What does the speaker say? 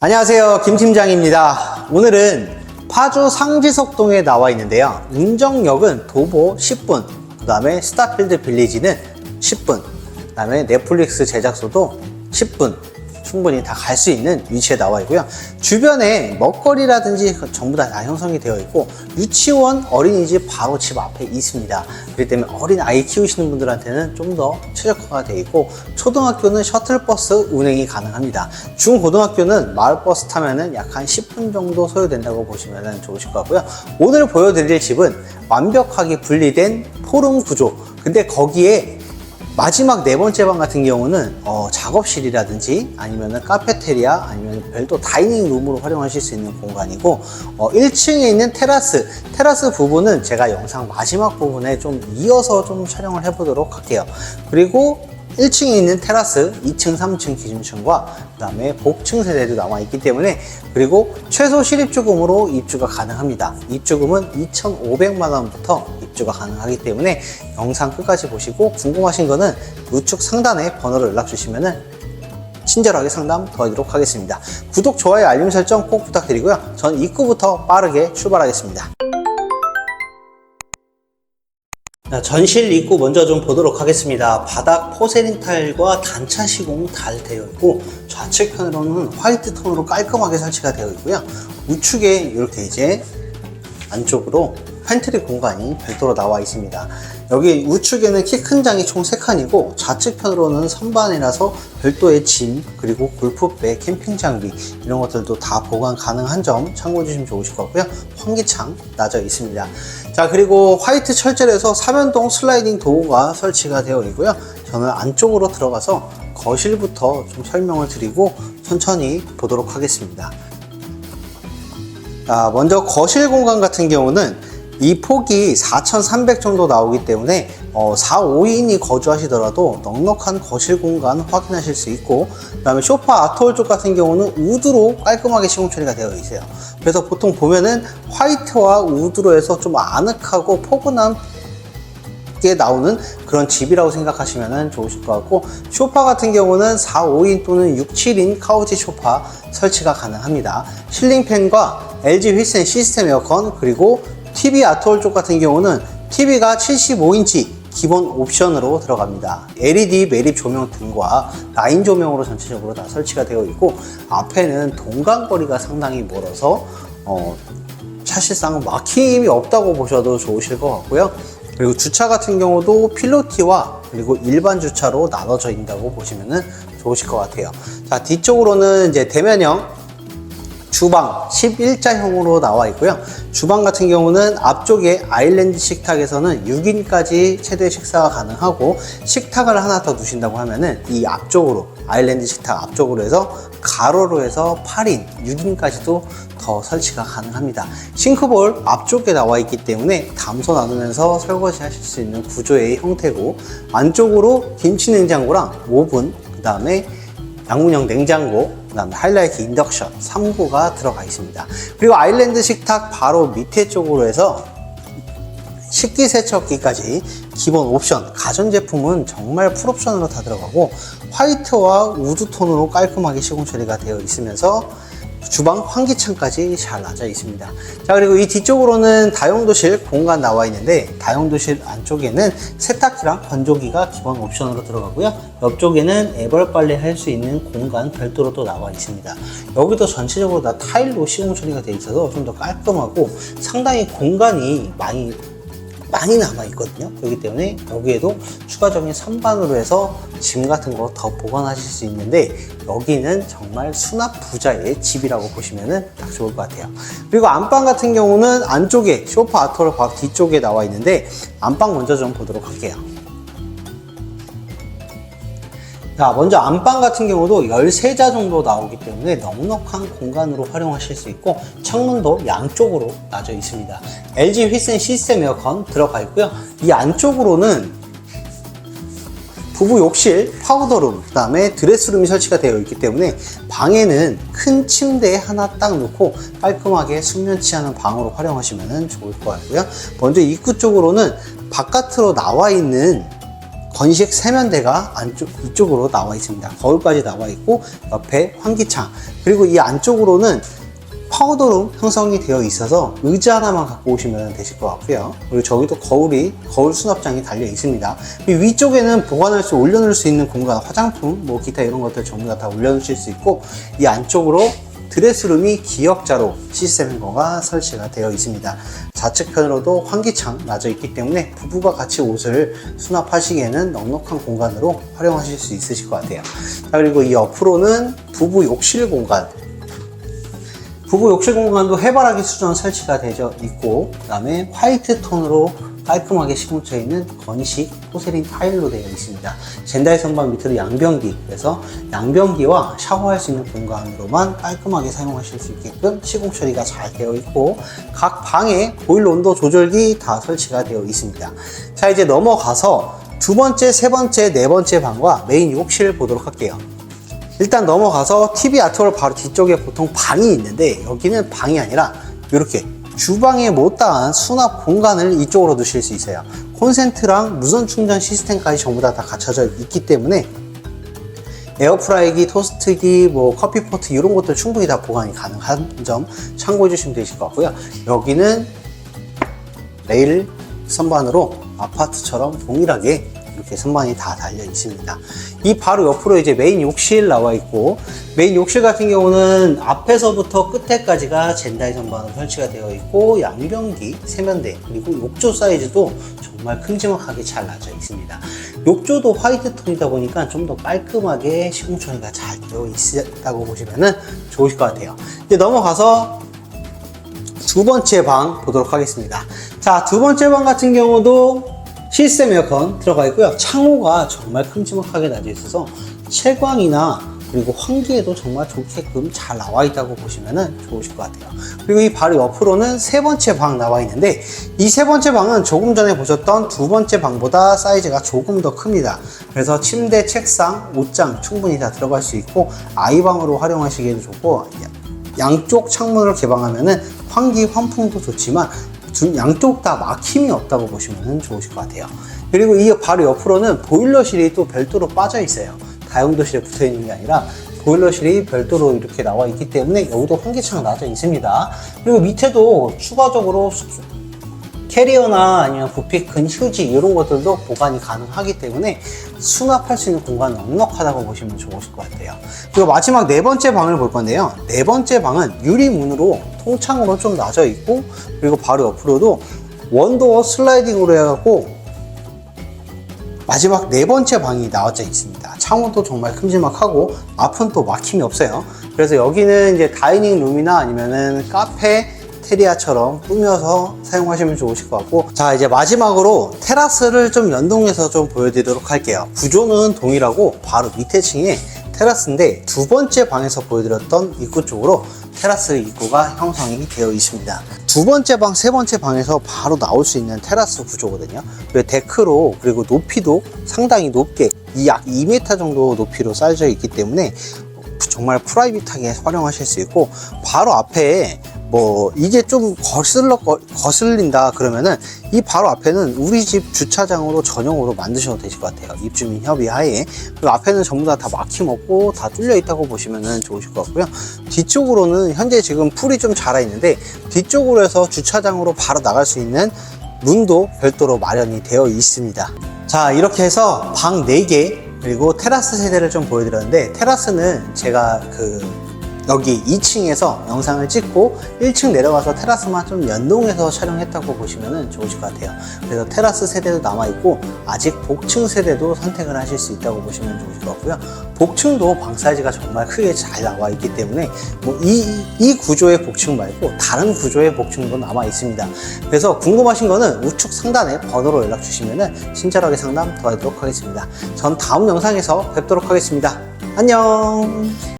안녕하세요. 김 팀장입니다. 오늘은 파주 상지석동에 나와 있는데요. 운정역은 도보 10분, 그 다음에 스타필드 빌리지는 10분, 그 다음에 넷플릭스 제작소도 10분 충분히 다 갈 수 있는 위치에 나와 있고요. 주변에 먹거리라든지 전부 다, 다 형성이 되어 있고 유치원, 어린이집 바로 집 앞에 있습니다. 그렇기 때문에 어린 아이 키우시는 분들한테는 좀 더 최적화가 되어 있고 초등학교는 셔틀버스 운행이 가능합니다. 중고등학교는 마을버스 타면은 약 한 10분 정도 소요된다고 보시면 좋으실 것 같고요. 오늘 보여드릴 집은 완벽하게 분리된 포름 구조. 근데 거기에 마지막 네 번째 방 같은 경우는 어, 작업실이라든지 아니면 카페테리아 아니면 별도 다이닝 룸으로 활용하실 수 있는 공간이고 어, 1층에 있는 테라스 테라스 부분은 제가 영상 마지막 부분에 좀 이어서 좀 촬영을 해보도록 할게요. 그리고 1층에 있는 테라스 2층 3층 기준층과 그 다음에 복층 세대도 남아 있기 때문에 그리고 최소 실입주금으로 입주가 가능합니다. 입주금은 2,500만 원부터 입주가 가능하기 때문에 영상 끝까지 보시고 궁금하신 거는 우측 상단에 번호를 연락 주시면은 친절하게 상담 도와드리도록 하겠습니다. 구독, 좋아요, 알림 설정 꼭 부탁드리고요. 전 입구부터 빠르게 출발하겠습니다. 자, 전실 입구 먼저 좀 보도록 하겠습니다. 바닥 포세린 타일과 단차 시공 잘 되어 있고 좌측편으로는 화이트 톤으로 깔끔하게 설치가 되어 있고요. 우측에 이렇게 이제 안쪽으로 팬트리 공간이 별도로 나와 있습니다. 여기 우측에는 키 큰 장이 총 3칸이고 좌측편으로는 선반이라서 별도의 짐 그리고 골프백, 캠핑 장비 이런 것들도 다 보관 가능한 점 참고해 주시면 좋으실 것 같고요. 환기창 나져 있습니다. 자 그리고 화이트 철제에서 사면동 슬라이딩 도어가 설치가 되어 있고요. 저는 안쪽으로 들어가서 거실부터 좀 설명을 드리고 천천히 보도록 하겠습니다. 자, 먼저 거실 공간 같은 경우는 이 폭이 4,300 정도 나오기 때문에 어, 4, 5인이 거주하시더라도 넉넉한 거실 공간 확인하실 수 있고 그 다음에 소파 아트홀 쪽 같은 경우는 우드로 깔끔하게 시공 처리가 되어 있어요. 그래서 보통 보면은 화이트와 우드로 해서 좀 아늑하고 포근한 게 나오는 그런 집이라고 생각하시면 좋으실 것 같고 쇼파 같은 경우는 4, 5인 또는 6, 7인 카우치 쇼파 설치가 가능합니다. 실링팬과 LG 휘센 시스템 에어컨 그리고 TV 아트홀 쪽 같은 경우는 TV가 75인치 기본 옵션으로 들어갑니다. LED 매립 조명 등과 라인 조명으로 전체적으로 다 설치가 되어 있고 앞에는 동간거리가 상당히 멀어서 어, 사실상 막힘이 없다고 보셔도 좋으실 것 같고요. 그리고 주차 같은 경우도 필로티와 그리고 일반 주차로 나눠져 있다고 보시면 좋으실 것 같아요. 자, 뒤쪽으로는 이제 대면형 주방 11자형으로 나와 있고요. 주방 같은 경우는 앞쪽에 아일랜드 식탁에서는 6인까지 최대 식사가 가능하고 식탁을 하나 더 두신다고 하면은 이 앞쪽으로 아일랜드 식탁 앞쪽으로 해서 가로로 해서 8인 6인까지도 더 설치가 가능합니다. 싱크볼 앞쪽에 나와 있기 때문에 담소 나누면서 설거지 하실 수 있는 구조의 형태고 안쪽으로 김치 냉장고랑 오븐 그 다음에 양문형 냉장고, 그 다음에 하이라이트 인덕션 3구가 들어가 있습니다. 그리고 아일랜드 식탁 바로 밑에 쪽으로 해서 식기세척기까지 기본 옵션, 가전제품은 정말 풀옵션으로 다 들어가고 화이트와 우드톤으로 깔끔하게 시공 처리가 되어 있으면서 주방 환기창까지 잘 나져 있습니다. 자, 그리고 이 뒤쪽으로는 다용도실 공간 나와 있는데, 다용도실 안쪽에는 세탁기랑 건조기가 기본 옵션으로 들어가고요. 옆쪽에는 애벌 빨래 할 수 있는 공간 별도로 또 나와 있습니다. 여기도 전체적으로 다 타일로 시공 처리가 되어 있어서 좀 더 깔끔하고 상당히 공간이 많이 많이 남아 있거든요. 그렇기 때문에 여기에도 추가적인 선반으로 해서 짐 같은 거 더 보관하실 수 있는데 여기는 정말 수납 부자의 집이라고 보시면 딱 좋을 것 같아요. 그리고 안방 같은 경우는 안쪽에 쇼파 아트홀 바로 뒤쪽에 나와 있는데 안방 먼저 좀 보도록 할게요. 자, 먼저 안방 같은 경우도 13자 정도 나오기 때문에 넉넉한 공간으로 활용하실 수 있고 창문도 양쪽으로 나져 있습니다. LG 휘센 시스템 에어컨 들어가 있고요. 이 안쪽으로는 부부 욕실, 파우더룸, 그 다음에 드레스룸이 설치가 되어 있기 때문에 방에는 큰 침대 하나 딱 놓고 깔끔하게 숙면 취하는 방으로 활용하시면 좋을 것 같고요. 먼저 입구 쪽으로는 바깥으로 나와 있는 건식 세면대가 안쪽 이쪽으로 나와 있습니다. 거울까지 나와 있고 옆에 환기창 그리고 이 안쪽으로는 파우더룸 형성이 되어 있어서 의자 하나만 갖고 오시면 되실 것 같고요. 그리고 저기도 거울이 거울 수납장이 달려 있습니다. 이 위쪽에는 보관할 수 올려놓을 수 있는 공간, 화장품, 뭐 기타 이런 것들 전부 다, 다 올려놓으실 수 있고 이 안쪽으로 드레스룸이 기역자로 시스템거가 설치가 되어 있습니다. 좌측편으로도 환기창 놔져 있기 때문에 부부가 같이 옷을 수납하시기에는 넉넉한 공간으로 활용하실 수 있으실 것 같아요. 자, 그리고 이 옆으로는 부부 욕실 공간 부부 욕실 공간도 해바라기 수전 설치가 되어 있고 그 다음에 화이트 톤으로 깔끔하게 시공쳐 있는 건식 포세린 타일로 되어 있습니다. 젠다이 선반 밑으로 양변기 그래서 양변기와 샤워할 수 있는 공간으로만 깔끔하게 사용하실 수 있게끔 시공 처리가 잘 되어 있고 각 방에 보일러 온도 조절기 다 설치가 되어 있습니다. 자 이제 넘어가서 두 번째, 세 번째, 네 번째 방과 메인 욕실 보도록 할게요. 일단 넘어가서 TV 아트월 바로 뒤쪽에 보통 방이 있는데 여기는 방이 아니라 이렇게 주방에 못다한 수납 공간을 이쪽으로 두실 수 있어요. 콘센트랑 무선 충전 시스템까지 전부 다, 다 갖춰져 있기 때문에 에어프라이기, 토스트기, 뭐 커피포트 이런 것들 충분히 다 보관이 가능한 점 참고해 주시면 되실 것 같고요. 여기는 레일 선반으로 아파트처럼 동일하게 이렇게 선반이 다 달려 있습니다. 이 바로 옆으로 이제 메인 욕실 나와 있고 메인 욕실 같은 경우는 앞에서부터 끝에까지가 젠다이 선반으로 설치가 되어 있고 양변기, 세면대 그리고 욕조 사이즈도 정말 큼지막하게 잘 나져 있습니다. 욕조도 화이트 톤이다 보니까 좀 더 깔끔하게 시공 처리가 잘 되어 있다고 보시면 좋으실 것 같아요. 이제 넘어가서 두 번째 방 보도록 하겠습니다. 자, 두 번째 방 같은 경우도 시스템 에어컨 들어가 있고요. 창호가 정말 큼지막하게 나져 있어서 채광이나 그리고 환기에도 정말 좋게끔 잘 나와 있다고 보시면 좋으실 것 같아요. 그리고 이 바로 옆으로는 세 번째 방 나와 있는데 이 세 번째 방은 조금 전에 보셨던 두 번째 방보다 사이즈가 조금 더 큽니다. 그래서 침대, 책상, 옷장 충분히 다 들어갈 수 있고 아이방으로 활용하시기에도 좋고 양쪽 창문을 개방하면은 환기 환풍도 좋지만 두- 양쪽 다 막힘이 없다고 보시면 좋으실 것 같아요. 그리고 이 바로 옆으로는 보일러실이 또 별도로 빠져 있어요. 다용도실에 붙어 있는 게 아니라 보일러실이 별도로 이렇게 나와 있기 때문에 여기도 환기창 놔져 있습니다. 그리고 밑에도 추가적으로 수- 캐리어나 아니면 부피 큰 휴지 이런 것들도 보관이 가능하기 때문에 수납할 수 있는 공간이 넉넉하다고 보시면 좋으실 것 같아요. 그리고 마지막 네 번째 방을 볼 건데요. 네 번째 방은 유리문으로 통창으로 좀 나져 있고 그리고 바로 옆으로도 원도어 슬라이딩으로 해갖고 마지막 네 번째 방이 나와져 있습니다. 창호도 정말 큼지막하고 앞은 또 막힘이 없어요. 그래서 여기는 이제 다이닝 룸이나 아니면은 카페, 테리아처럼 꾸며서 사용하시면 좋으실 것 같고 자 이제 마지막으로 테라스를 좀 연동해서 좀 보여드리도록 할게요 구조는 동일하고 바로 밑에 층에 테라스인데 두 번째 방에서 보여드렸던 입구 쪽으로 테라스 입구가 형성이 되어 있습니다. 두 번째 방, 세 번째 방에서 바로 나올 수 있는 테라스 구조거든요. 그리고 데크로 그리고 높이도 상당히 높게 이약 2m 정도 높이로 쌓여져 있기 때문에 정말 프라이빗하게 활용하실 수 있고 바로 앞에 뭐 이게 좀 거슬러 거- 거슬린다 그러면은 이 바로 앞에는 우리 집 주차장으로 전용으로 만드셔도 되실 것 같아요. 입주민 협의 하에. 그리고 앞에는 전부 다 다 막힘 없고 다 뚫려 있다고 보시면은 좋으실 것 같고요. 뒤쪽으로는 현재 지금 풀이 좀 자라 있는데 뒤쪽으로 해서 주차장으로 바로 나갈 수 있는 문도 별도로 마련이 되어 있습니다. 자, 이렇게 해서 방 4개, 그리고 테라스 세대를 좀 보여드렸는데, 테라스는 제가 그, 여기 2층에서 영상을 찍고 1층 내려가서 테라스만 좀 연동해서 촬영했다고 보시면 좋으실 것 같아요. 그래서 테라스 세대도 남아있고, 아직 복층 세대도 선택을 하실 수 있다고 보시면 좋으실 것 같고요. 복층도 방 사이즈가 정말 크게 잘 나와 있기 때문에, 뭐 이, 이 구조의 복층 말고 다른 구조의 복층도 남아 있습니다. 그래서 궁금하신 거는 우측 상단에 번호로 연락 주시면 친절하게 상담 도와드리도록 하겠습니다. 전 다음 영상에서 뵙도록 하겠습니다. 안녕!